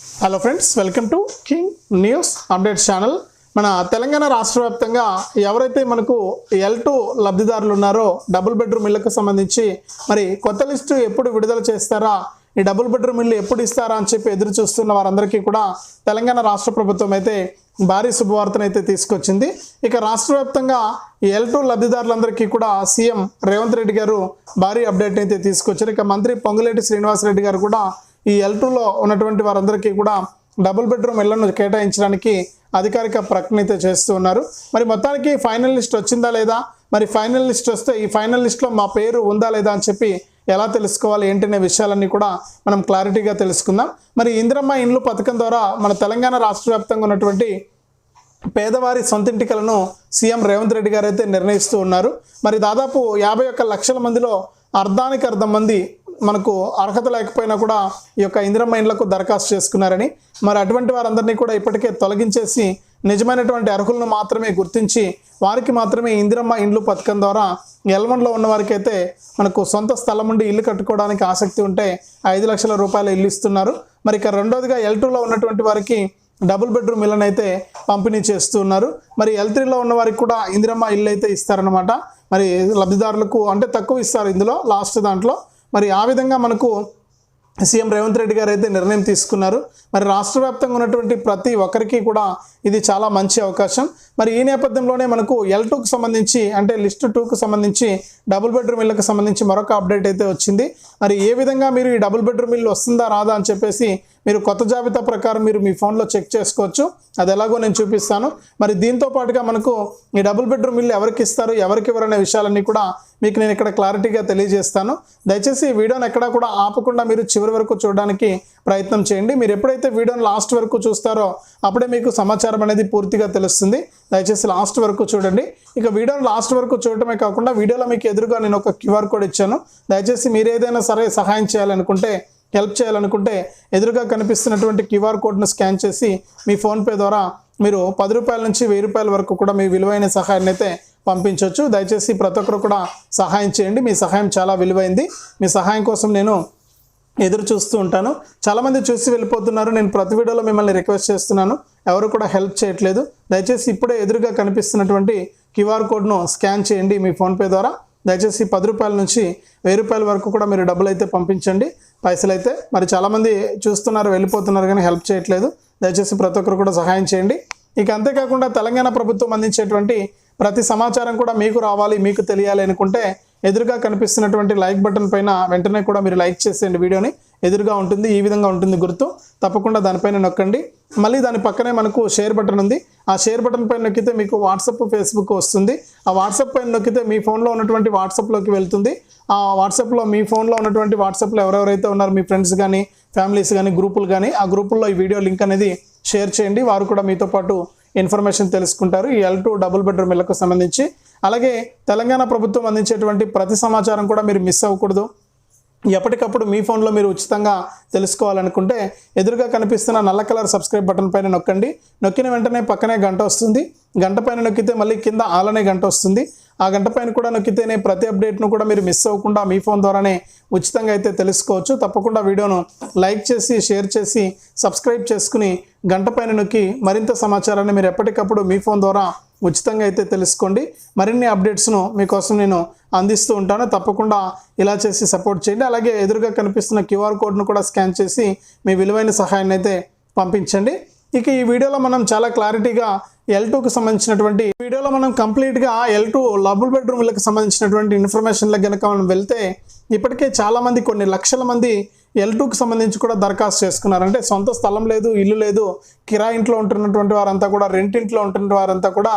Hello friends welcome to king news update channel మన తెలంగాణ రాష్ట్ర వ్యాప్తంగా ఎవరైతే మనకు ఎల్ టూ లబ్ధిదారులు ఉన్నారో డబుల్ బెడ్రూమ్ ఇళ్ళకు సంబంధించి మరి కొత్త లిస్టు ఎప్పుడు విడుదల చేస్తారా ఈ డబుల్ బెడ్రూమ్ ఇల్లు ఎప్పుడు ఇస్తారా అని చెప్పి ఎదురు చూస్తున్న వారందరికీ కూడా తెలంగాణ రాష్ట్ర ప్రభుత్వం అయితే భారీ శుభవార్తను అయితే తీసుకొచ్చింది. ఇక రాష్ట్ర వ్యాప్తంగా ఎల్ టూ లబ్ధిదారులందరికీ కూడా సీఎం రేవంత్ రెడ్డి గారు భారీ అప్డేట్ అయితే తీసుకొచ్చారు. ఇక మంత్రి పొంగులేటి శ్రీనివాసరెడ్డి గారు కూడా ఈ ఎల్ టూలో ఉన్నటువంటి వారందరికీ కూడా డబుల్ బెడ్రూమ్ ఇళ్ళను కేటాయించడానికి అధికారిక ప్రకటన చేస్తూ ఉన్నారు. మరి మొత్తానికి ఫైనల్ లిస్ట్ వచ్చిందా లేదా? మరి ఫైనల్ లిస్ట్ వస్తే ఈ ఫైనల్ లిస్ట్లో మా పేరు ఉందా లేదా అని చెప్పి ఎలా తెలుసుకోవాలి ఏంటనే విషయాలన్నీ కూడా మనం క్లారిటీగా తెలుసుకుందాం. మరి ఇందిరమ్మ ఇండ్లు పథకం ద్వారా మన తెలంగాణ రాష్ట్ర వ్యాప్తంగా ఉన్నటువంటి పేదవారి సొంతింటికలను సీఎం రేవంత్ రెడ్డి గారు అయితే నిర్ణయిస్తూ ఉన్నారు. మరి దాదాపు యాభై ఒక్క లక్షల మందిలో అర్ధానికి అర్ధం మంది మనకు అర్హత లేకపోయినా కూడా ఈ యొక్క ఇందిరమ్మ ఇండ్లకు దరఖాస్తు చేసుకున్నారని మరి అటువంటి వారందరినీ కూడా ఇప్పటికే తొలగించేసి నిజమైనటువంటి అర్హులను మాత్రమే గుర్తించి వారికి మాత్రమే ఇందిరమ్మ ఇండ్లు పథకం ద్వారా ఎల్వన్లో ఉన్న వారికైతే మనకు సొంత స్థలం ఉండి ఇల్లు కట్టుకోవడానికి ఆసక్తి ఉంటే ఐదు లక్షల రూపాయల ఇల్లు ఇస్తున్నారు. మరి ఇక రెండోదిగా ఎల్ టూలో ఉన్నటువంటి వారికి డబుల్ బెడ్రూమ్ ఇళ్ళని అయితే పంపిణీ చేస్తూ ఉన్నారు. మరి ఎల్ త్రీలో ఉన్న వారికి కూడా ఇందిరమ్మ ఇల్లు అయితే ఇస్తారనమాట మరి లబ్ధిదారులకు అంటే తక్కువ ఇస్తారు ఇందులో లాస్ట్ దాంట్లో. మరి ఆ విధంగా మనకు సీఎం రేవంత్ రెడ్డి గారు అయితే నిర్ణయం తీసుకున్నారు. మరి రాష్ట్ర వ్యాప్తంగా ఉన్నటువంటి ప్రతి ఒక్కరికి కూడా ఇది చాలా మంచి అవకాశం. మరి ఈ నేపథ్యంలోనే మనకు ఎల్ టూకు సంబంధించి అంటే లిస్ట్ టూకు సంబంధించి డబుల్ బెడ్రూమ్ ఇళ్ళకి సంబంధించి మరొక అప్డేట్ అయితే వచ్చింది. మరి ఏ విధంగా మీరు ఈ డబుల్ బెడ్రూమ్ ఇల్లు వస్తుందా రాదా అని చెప్పేసి మీరు కొత్త జాబితా ప్రకారం మీరు మీ ఫోన్లో చెక్ చేసుకోవచ్చు. అది ఎలాగో నేను చూపిస్తాను. మరి దీంతో పాటుగా మనకు ఈ డబుల్ బెడ్రూమ్ ఇల్లు ఎవరికి ఇస్తారు ఎవరికి ఇవ్వరనే విషయాలన్నీ కూడా మీకు నేను ఇక్కడ క్లారిటీగా తెలియజేస్తాను. దయచేసి ఈ వీడియోని ఎక్కడా కూడా ఆపకుండా మీరు చివరి వరకు చూడడానికి ప్రయత్నం చేయండి. మీరు ఎప్పుడైతే వీడియోని లాస్ట్ వరకు చూస్తారో అప్పుడే మీకు సమాచారం అనేది పూర్తిగా తెలుస్తుంది. దయచేసి లాస్ట్ వరకు చూడండి. ఇక వీడియోని లాస్ట్ వరకు చూడటమే కాకుండా వీడియోలో మీకు ఎదురుగా నేను ఒక క్యూఆర్ కోడ్ ఇచ్చాను. దయచేసి మీరు ఏదైనా సరే సహాయం చేయాలనుకుంటే హెల్ప్ చేయాలనుకుంటే ఎదురుగా కనిపిస్తున్నటువంటి క్యూఆర్ కోడ్ను స్కాన్ చేసి మీ ఫోన్పే ద్వారా మీరు పది రూపాయల నుంచి వెయ్యి రూపాయల వరకు కూడా మీ విలువైన సహాయాన్ని అయితే పంపించవచ్చు దయచేసి ప్రతి ఒక్కరు కూడా సహాయం చేయండి. మీ సహాయం చాలా విలువైంది. మీ సహాయం కోసం నేను ఎదురు చూస్తూ ఉంటాను. చాలామంది చూసి వెళ్ళిపోతున్నారు. నేను ప్రతి వీడియోలో మిమ్మల్ని రిక్వెస్ట్ చేస్తున్నాను. ఎవరు కూడా హెల్ప్ చేయట్లేదు. దయచేసి ఇప్పుడే ఎదురుగా కనిపిస్తున్నటువంటి క్యూఆర్ కోడ్ను స్కాన్ చేయండి మీ ఫోన్పే ద్వారా. దయచేసి పది రూపాయల నుంచి వెయ్యి రూపాయల వరకు కూడా మీరు డబ్బులు అయితే పంపించండి. పైసలు అయితే మరి చాలామంది చూస్తున్నారు వెళ్ళిపోతున్నారు కానీ హెల్ప్ చేయట్లేదు. దయచేసి ప్రతి ఒక్కరు కూడా సహాయం చేయండి. ఇక అంతేకాకుండా తెలంగాణ ప్రభుత్వం అందించేటువంటి ప్రతి సమాచారం కూడా మీకు రావాలి మీకు తెలియాలి అనుకుంటే ఎదురుగా కనిపిస్తున్నటువంటి లైక్ బటన్ పైన వెంటనే కూడా మీరు లైక్ చేసేయండి వీడియోని. ఎదురుగా ఉంటుంది ఈ విధంగా ఉంటుంది గుర్తు. తప్పకుండా దానిపైన నొక్కండి. మళ్ళీ దాని పక్కనే మనకు షేర్ బటన్ ఉంది. ఆ షేర్ బటన్ పైన నొక్కితే మీకు వాట్సాప్ ఫేస్బుక్ వస్తుంది. ఆ వాట్సాప్ పైన నొక్కితే మీ ఫోన్లో ఉన్నటువంటి వాట్సాప్లోకి వెళ్తుంది. ఆ వాట్సాప్లో మీ ఫోన్లో ఉన్నటువంటి వాట్సాప్లో ఎవరెవరైతే ఉన్నారో మీ ఫ్రెండ్స్ కానీ ఫ్యామిలీస్ కానీ గ్రూపులు కానీ ఆ గ్రూపుల్లో ఈ వీడియో లింక్ అనేది షేర్ చేయండి. వారు కూడా మీతో పాటు ఇన్ఫర్మేషన్ తెలుసుకుంటారు. ఈ ఎల్ టూ డబుల్ బెడ్రూమ్ ఇళ్ళకు సంబంధించి అలాగే తెలంగాణ ప్రభుత్వం అందించేటువంటి ప్రతి సమాచారం కూడా మీరు మిస్ అవ్వకూడదు. ఎప్పటికప్పుడు మీ ఫోన్లో మీరు ఉచితంగా తెలుసుకోవాలనుకుంటే ఎదురుగా కనిపిస్తున్న నల్ల కలర్ సబ్స్క్రైబ్ బటన్ పైన నొక్కండి. నొక్కిన వెంటనే పక్కనే గంట వస్తుంది. గంట పైన నొక్కితే మళ్ళీ కింద ఆలనే గంట వస్తుంది. ఆ గంట పైన కూడా నొక్కితేనే ప్రతి అప్డేట్ను కూడా మీరు మిస్ అవ్వకుండా మీ ఫోన్ ద్వారానే ఉచితంగా అయితే తెలుసుకోవచ్చు. తప్పకుండా వీడియోను లైక్ చేసి షేర్ చేసి సబ్స్క్రైబ్ చేసుకుని గంట పైన నొక్కి మరింత సమాచారాన్ని మీరు ఎప్పటికప్పుడు మీ ఫోన్ ద్వారా ఉచితంగా అయితే తెలుసుకోండి. మరిన్ని అప్డేట్స్ను మీకోసం నేను అందిస్తూ ఉంటాను. తప్పకుండా ఇలా చేసి సపోర్ట్ చేయండి. అలాగే ఎదురుగా కనిపిస్తున్న క్యూఆర్ కోడ్ను కూడా స్కాన్ చేసి మీ విలువైన సహాయాన్ని అయితే పంపించండి. ఇక ఈ వీడియోలో మనం చాలా క్లారిటీగా ఎల్ టూకి సంబంధించినటువంటి వీడియోలో మనం కంప్లీట్గా ఎల్ టూ డబుల్ బెడ్రూమ్లకు సంబంధించినటువంటి ఇన్ఫర్మేషన్లకు కనుక మనం వెళ్తే ఇప్పటికే చాలామంది కొన్ని లక్షల మంది ఎల్ టూకి సంబంధించి కూడా దరఖాస్తు చేసుకున్నారంటే సొంత స్థలం లేదు ఇల్లు లేదు కిరా ఇంట్లో ఉంటున్నటువంటి వారంతా కూడా రెంట్ ఇంట్లో ఉంటున్న వారంతా కూడా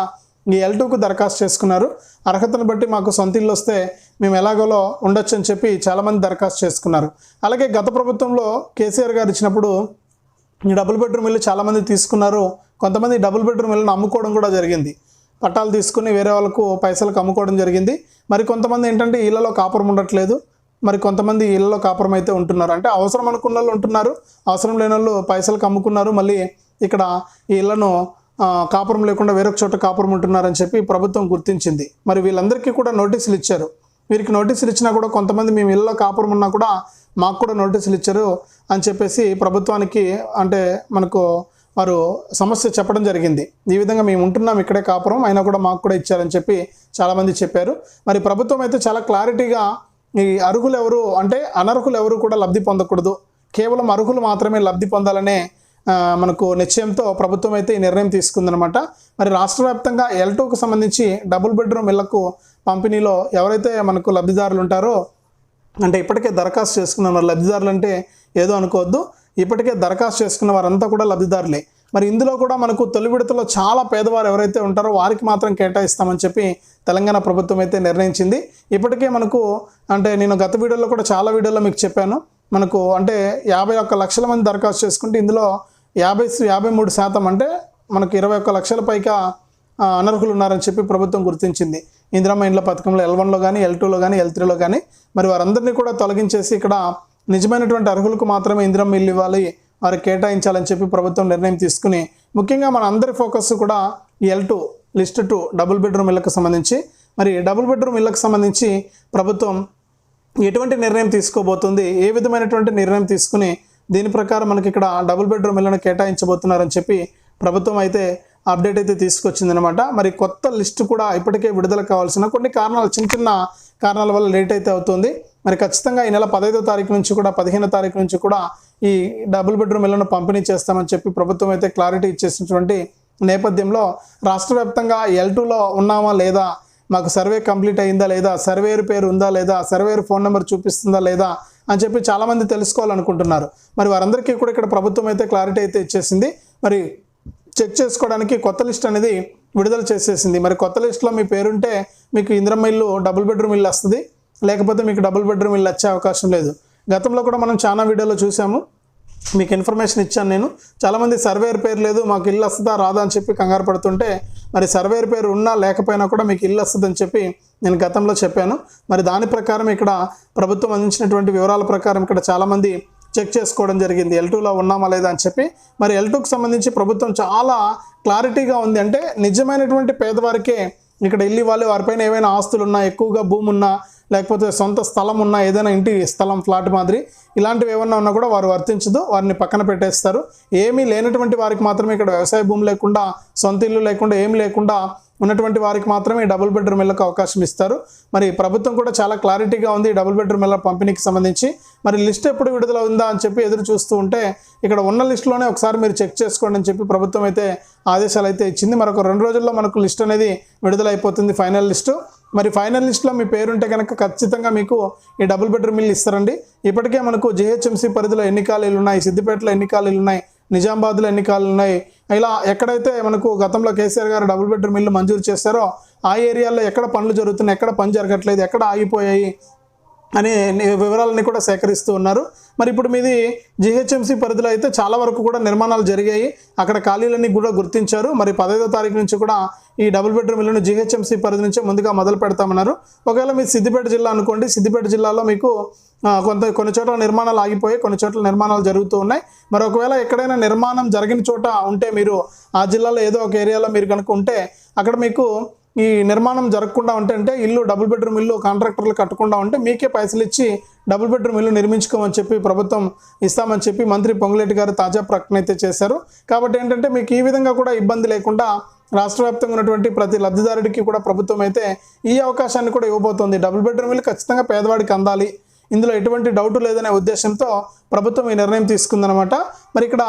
ఈ ఎల్ టూకు దరఖాస్తు చేసుకున్నారు. అర్హతను బట్టి మాకు సొంత ఇల్లు వస్తే మేము ఎలాగోలో ఉండొచ్చు అని చెప్పి చాలామంది దరఖాస్తు చేసుకున్నారు. అలాగే గత ప్రభుత్వంలో కేసీఆర్ గారు ఇచ్చినప్పుడు డబుల్ బెడ్రూమ్ ఇల్లు చాలామంది తీసుకున్నారు. కొంతమంది డబుల్ బెడ్రూమ్ ఇల్లును అమ్ముకోవడం కూడా జరిగింది. పట్టాలు తీసుకుని వేరే వాళ్ళకు పైసలకు అమ్ముకోవడం జరిగింది. మరి కొంతమంది ఏంటంటే ఇళ్ళలో కాపురం ఉండట్లేదు. మరి కొంతమంది ఇళ్ళలో కాపురం అయితే ఉంటున్నారు. అంటే అవసరం అనుకున్న వాళ్ళు ఉంటున్నారు. అవసరం లేని వాళ్ళు పైసలకు అమ్ముకున్నారు మళ్ళీ ఇక్కడ ఈ ఇళ్ళను కాపురం లేకుండా వేరొక చోట కాపురం ఉంటున్నారని చెప్పి ప్రభుత్వం గుర్తించింది. మరి వీళ్ళందరికీ కూడా నోటీసులు ఇచ్చారు. వీరికి నోటీసులు ఇచ్చినా కూడా కొంతమంది మేము ఇళ్ళలో కాపురం ఉన్నా కూడా మాకు కూడా నోటీసులు ఇచ్చారు అని చెప్పేసి ప్రభుత్వానికి అంటే మనకు వారు సమస్య చెప్పడం జరిగింది. ఈ విధంగా మేము ఉంటున్నాం ఇక్కడే కాపురం అయినా కూడా మాకు కూడా ఇచ్చారని చెప్పి చాలామంది చెప్పారు. మరి ప్రభుత్వం అయితే చాలా క్లారిటీగా ఈ అర్హులు ఎవరు అంటే అనర్హులు ఎవరు కూడా లబ్ధి పొందకూడదు. కేవలం అర్హులు మాత్రమే లబ్ధి పొందాలనే మనకు నిశ్చయంతో ప్రభుత్వం అయితే ఈ నిర్ణయం తీసుకుందనమాట. మరి రాష్ట్ర వ్యాప్తంగా ఎల్ టూకు సంబంధించి డబుల్ బెడ్రూమ్ ఇళ్ళకు పంపిణీలో ఎవరైతే మనకు లబ్ధిదారులు ఉంటారో అంటే ఇప్పటికే దరఖాస్తు చేసుకున్న వారు లబ్ధిదారులు అంటే ఏదో అనుకోవద్దు. ఇప్పటికే దరఖాస్తు చేసుకున్న వారంతా కూడా లబ్ధిదారులే. మరి ఇందులో కూడా మనకు తొలి విడతలో చాలా పేదవారు ఎవరైతే ఉంటారో వారికి మాత్రం కేటాయిస్తామని చెప్పి తెలంగాణ ప్రభుత్వం అయితే నిర్ణయించింది. ఇప్పటికే మనకు అంటే నేను గత వీడియోలో కూడా చాలా వీడియోలో మీకు చెప్పాను. మనకు అంటే యాభై ఒక్క లక్షల మంది దరఖాస్తు చేసుకుంటే ఇందులో యాభై యాభై మూడు శాతం అంటే మనకు ఇరవై ఒక్క లక్షల పైగా అనర్హులు ఉన్నారని చెప్పి ప్రభుత్వం గుర్తించింది. ఇందిరమ్మ ఇండ్ల పథకంలో ఎల్ వన్లో కానీ ఎల్ టూలో కానీ ఎల్ త్రీలో కానీ మరి వారందరినీ కూడా తొలగించేసి ఇక్కడ నిజమైనటువంటి అర్హులకు మాత్రమే ఇందిరమ్మ ఇల్లు ఇవ్వాలి. వారు కేటాయించాలని చెప్పి ప్రభుత్వం నిర్ణయం తీసుకుని ముఖ్యంగా మన అందరి ఫోకస్ కూడా L two list to double bedroom ఇళ్ళకు సంబంధించి. మరి డబుల్ బెడ్రూమ్ ఇళ్ళకు సంబంధించి ప్రభుత్వం ఎటువంటి నిర్ణయం తీసుకోబోతుంది? ఏ విధమైనటువంటి నిర్ణయం తీసుకుని దీని ప్రకారం మనకి ఇక్కడ డబుల్ బెడ్రూమ్ ఇళ్ళను కేటాయించబోతున్నారని చెప్పి ప్రభుత్వం అయితే అప్డేట్ అయితే తీసుకొచ్చిందనమాట మరి కొత్త లిస్టు కూడా ఇప్పటికే విడుదల కావాల్సిన కొన్ని కారణాలు చిన్న చిన్న కారణాల వల్ల లేట్ అయితే అవుతుంది. మరి ఖచ్చితంగా ఈ నెల పదహైదో తారీఖు నుంచి కూడా పదిహేనో తారీఖు నుంచి కూడా ఈ డబుల్ బెడ్రూమ్ ఇళ్ళను పంపిణీ చేస్తామని చెప్పి ప్రభుత్వం అయితే క్లారిటీ ఇచ్చేసినటువంటి నేపథ్యంలో రాష్ట్ర వ్యాప్తంగా ఎల్ టూలో ఉన్నామా లేదా? మాకు సర్వే కంప్లీట్ అయిందా లేదా? సర్వేర్ పేరు ఉందా లేదా? సర్వేర్ ఫోన్ నెంబర్ చూపిస్తుందా లేదా? అని చెప్పి చాలామంది తెలుసుకోవాలనుకుంటున్నారు. మరి వారందరికీ కూడా ఇక్కడ ప్రభుత్వం అయితే క్లారిటీ అయితే ఇచ్చేసింది. మరి చెక్ చేసుకోవడానికి కొత్త లిస్ట్ అనేది విడుదల చేసేసింది. మరి కొత్త లిస్ట్లో మీ పేరుంటే మీకు ఇందిరమ్మ ఇల్లు డబుల్ బెడ్రూమ్ ఇల్లు వస్తుంది. లేకపోతే మీకు డబుల్ బెడ్రూమ్ ఇల్లు వచ్చే అవకాశం లేదు. గతంలో కూడా మనం చాలా వీడియోలో చూసాము. మీకు ఇన్ఫర్మేషన్ ఇచ్చాను నేను. చాలామంది సర్వేర్ పేరు లేదు మాకు ఇల్లు వస్తుందా రాదా అని చెప్పి కంగారు పడుతుంటే మరి సర్వేర్ పేరు ఉన్నా లేకపోయినా కూడా మీకు ఇల్లు వస్తుందని చెప్పి నేను గతంలో చెప్పాను. మరి దాని ప్రకారం ఇక్కడ ప్రభుత్వం అందించినటువంటి వివరాల ప్రకారం ఇక్కడ చాలామంది చెక్ చేసుకోవడం జరిగింది. ఎల్ టూలో ఉన్నామా లేదా అని చెప్పి. మరి ఎల్ టూకి సంబంధించి ప్రభుత్వం చాలా క్లారిటీగా ఉంది. అంటే నిజమైనటువంటి పేదవారికే ఇక్కడ ఇల్లు ఇవ్వాలి. వారిపైన ఏవైనా ఆస్తులు ఉన్నా ఎక్కువగా భూమి ఉన్నా లేకపోతే సొంత స్థలం ఉన్నా ఏదైనా ఇంటి స్థలం ఫ్లాట్ మాదిరి ఇలాంటివి ఏమన్నా ఉన్నా కూడా వారు వర్తించదు వారిని పక్కన పెట్టేస్తారు. ఏమీ లేనటువంటి వారికి మాత్రమే ఇక్కడ వ్యవసాయ భూమి లేకుండా సొంత ఇల్లు లేకుండా ఏమి లేకుండా ఉన్నటువంటి వారికి మాత్రమే డబుల్ బెడ్రూమ్ ఇళ్ళకు అవకాశం ఇస్తారు. మరి ప్రభుత్వం కూడా చాలా క్లారిటీగా ఉంది డబుల్ బెడ్రూమ్ ఇళ్ళ పంపిణీకి సంబంధించి. మరి లిస్ట్ ఎప్పుడు విడుదల ఉందా అని చెప్పి ఎదురు చూస్తూ ఉంటే ఇక్కడ ఉన్న లిస్టులోనే ఒకసారి మీరు చెక్ చేసుకోండి అని చెప్పి ప్రభుత్వం అయితే ఆదేశాలు అయితే ఇచ్చింది. మరొక రెండు రోజుల్లో మనకు లిస్ట్ అనేది విడుదల అయిపోతుంది ఫైనల్ లిస్టు. మరి ఫైనల్ లిస్ట్లో మీ పేరుంటే కనుక ఖచ్చితంగా మీకు ఈ డబుల్ బెడ్రూమ్ ఇల్లు ఇస్తారండి. ఇప్పటికే మనకు జిహెచ్ఎంసీ పరిధిలో ఎన్ని ఖాళీలు ఉన్నాయి? సిద్దిపేటలో ఎన్ని ఖాళీలు ఉన్నాయి? నిజామాబాద్లో ఎన్ని ఖాళీలు ఉన్నాయి? ఇలా ఎక్కడైతే మనకు గతంలో కేసీఆర్ గారు డబుల్ బెడ్రూమ్ ఇల్లు మంజూరు చేశారో ఆ ఏరియాలో ఎక్కడ పనులు జరుగుతున్నాయి? ఎక్కడ పని జరగట్లేదు? ఎక్కడ ఆగిపోయాయి? అనే వివరాలని కూడా సేకరిస్తూ ఉన్నారు. మరి ఇప్పుడు మీది జిహెచ్ఎంసీ పరిధిలో అయితే చాలా వరకు కూడా నిర్మాణాలు జరిగాయి. అక్కడ ఖాళీలన్నీ కూడా గుర్తించారు. మరి పదహైదో తారీఖు నుంచి కూడా ఈ డబుల్ బెడ్రూమ్ ఇల్లును జిహెచ్ఎంసీ పరిధి నుంచే ముందుగా మొదలు పెడతామన్నారు. ఒకవేళ మీరు సిద్దిపేట జిల్లా అనుకోండి సిద్దిపేట జిల్లాలో మీకు కొంత కొన్ని చోట్ల నిర్మాణాలు ఆగిపోయి కొన్ని చోట్ల నిర్మాణాలు జరుగుతూ ఉన్నాయి. మరి ఒకవేళ ఎక్కడైనా నిర్మాణం జరిగిన చోట ఉంటే మీరు ఆ జిల్లాలో ఏదో ఒక ఏరియాలో మీరు కనుక ఉంటే అక్కడ మీకు ఈ నిర్మాణం జరగకుండా ఉంటే అంటే ఇల్లు డబుల్ బెడ్రూమ్ ఇల్లు కాంట్రాక్టర్లు కట్టకుండా ఉంటే మీకే పైసలు ఇచ్చి డబుల్ బెడ్రూమ్ ఇల్లు నిర్మించుకోమని చెప్పి ప్రభుత్వం ఇస్తామని చెప్పి మంత్రి పొంగులేటి గారు తాజా ప్రకటన అయితే చేశారు. కాబట్టి ఏంటంటే మీకు ఈ విధంగా కూడా ఇబ్బంది లేకుండా రాష్ట్ర వ్యాప్తంగా ఉన్నటువంటి ప్రతి లబ్ధిదారుడికి కూడా ప్రభుత్వం అయితే ఈ అవకాశాన్ని కూడా ఇవ్వబోతోంది. డబుల్ బెడ్రూమ్ ఇల్లు ఖచ్చితంగా పేదవాడికి అందాలి. ఇందులో ఎటువంటి డౌట్ లేదనే ఉద్దేశంతో ప్రభుత్వం ఈ నిర్ణయం తీసుకుందనమాట మరి ఇక్కడ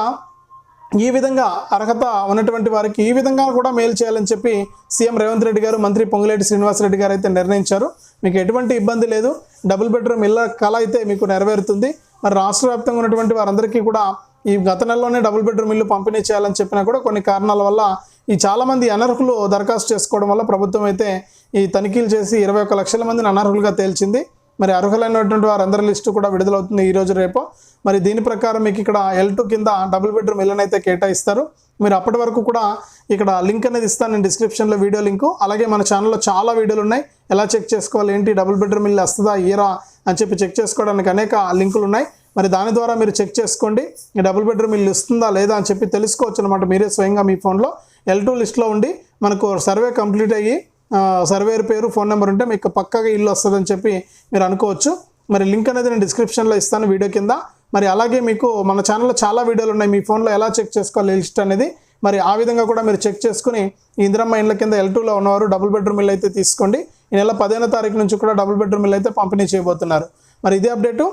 ఈ విధంగా అర్హత ఉన్నటువంటి వారికి ఈ విధంగా కూడా మేలు చేయాలని చెప్పి సీఎం రేవంత్ రెడ్డి గారు మంత్రి పొంగులేటి శ్రీనివాసరెడ్డి గారు అయితే నిర్ణయించారు. మీకు ఎటువంటి ఇబ్బంది లేదు. డబుల్ బెడ్రూమ్ ఇళ్ళ కళ అయితే మీకు నెరవేరుతుంది. మరి రాష్ట్ర వ్యాప్తంగా ఉన్నటువంటి వారందరికీ కూడా ఈ గత నెలలోనే డబుల్ బెడ్రూమ్ ఇల్లు పంపిణీ చేయాలని చెప్పినా కూడా కొన్ని కారణాల వల్ల ఈ చాలామంది అనర్హులు దరఖాస్తు చేసుకోవడం వల్ల ప్రభుత్వం అయితే ఈ తనిఖీలు చేసి ఇరవై ఒక లక్షల మందిని అనర్హులుగా తేల్చింది. మరి అర్హులైనటువంటి వారందరి లిస్టు కూడా విడుదలవుతుంది ఈరోజు రేపు. మరి దీని ప్రకారం మీకు ఇక్కడ ఎల్ టూ కింద డబుల్ బెడ్రూమ్ ఇళ్ళని అయితే కేటాయిస్తారు. మీరు అప్పటి వరకు కూడా ఇక్కడ లింక్ అనేది ఇస్తాను నేను డిస్క్రిప్షన్లో వీడియో లింకు. అలాగే మన ఛానల్లో చాలా వీడియోలు ఉన్నాయి. ఎలా చెక్ చేసుకోవాలి? ఏంటి? డబుల్ బెడ్రూమ్ ఇల్లు వస్తుందా? ఇయరా? అని చెప్పి చెక్ చేసుకోవడానికి అనేక లింకులు ఉన్నాయి. మరి దాని ద్వారా మీరు చెక్ చేసుకోండి. డబుల్ బెడ్రూమ్ ఇల్లు ఇస్తుందా లేదా అని చెప్పి తెలుసుకోవచ్చు అనమాట మీరే స్వయంగా మీ ఫోన్లో. ఎల్ టూ లిస్ట్లో ఉండి మనకు సర్వే కంప్లీట్ అయ్యి ఆ, సర్వేర్ పేరు ఫోన్ నెంబర్ ఉంటే మీకు పక్కగా ఇల్లు వస్తుందని చెప్పి మీరు అనుకోవచ్చు. మరి లింక్ అనేది నేను డిస్క్రిప్షన్లో ఇస్తాను వీడియో కింద. మరి అలాగే మీకు మన ఛానల్లో చాలా వీడియోలు ఉన్నాయి. మీ ఫోన్లో ఎలా చెక్ చేసుకోవాలి లిస్ట్ అనేది. మరి ఆ విధంగా కూడా మీరు చెక్ చేసుకుని ఇందిరమ్మ ఇండ్ల కింద ఎల్ టూలో ఉన్నవారు డబుల్ బెడ్రూమ్ ఇల్లు అయితే తీసుకోండి. ఈ నెల పదిహేనో తారీఖు నుంచి కూడా డబుల్ బెడ్రూమ్ ఇల్లు అయితే పంపిణీ చేయబోతున్నారు. మరి ఇదే అప్డేటు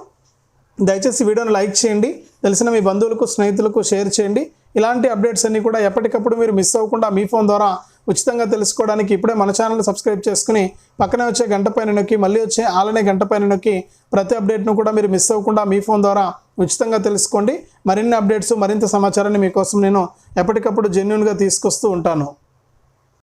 దయచేసి వీడియోని లైక్ చేయండి. తెలిసిన మీ బంధువులకు స్నేహితులకు షేర్ చేయండి. ఇలాంటి అప్డేట్స్ అన్నీ కూడా ఎప్పటికప్పుడు మీరు మిస్ అవ్వకుండా మీ ఫోన్ ద్వారా ఉచితంగా తెలుసుకోవడానికి ఇప్పుడే మన ఛానల్ సబ్స్క్రైబ్ చేసుకుని పక్కనే వచ్చే గంట పైన నొక్కి మళ్ళీ వచ్చే ఆలనే గంట పైన నొక్కి ప్రతి అప్డేట్ను కూడా మీరు మిస్ అవ్వకుండా మీ ఫోన్ ద్వారా ఉచితంగా తెలుసుకోండి. మరిన్ని అప్డేట్స్ మరింత సమాచారాన్ని మీకోసం నేను ఎప్పటికప్పుడు జెన్యున్గా తీసుకొస్తూ ఉంటాను.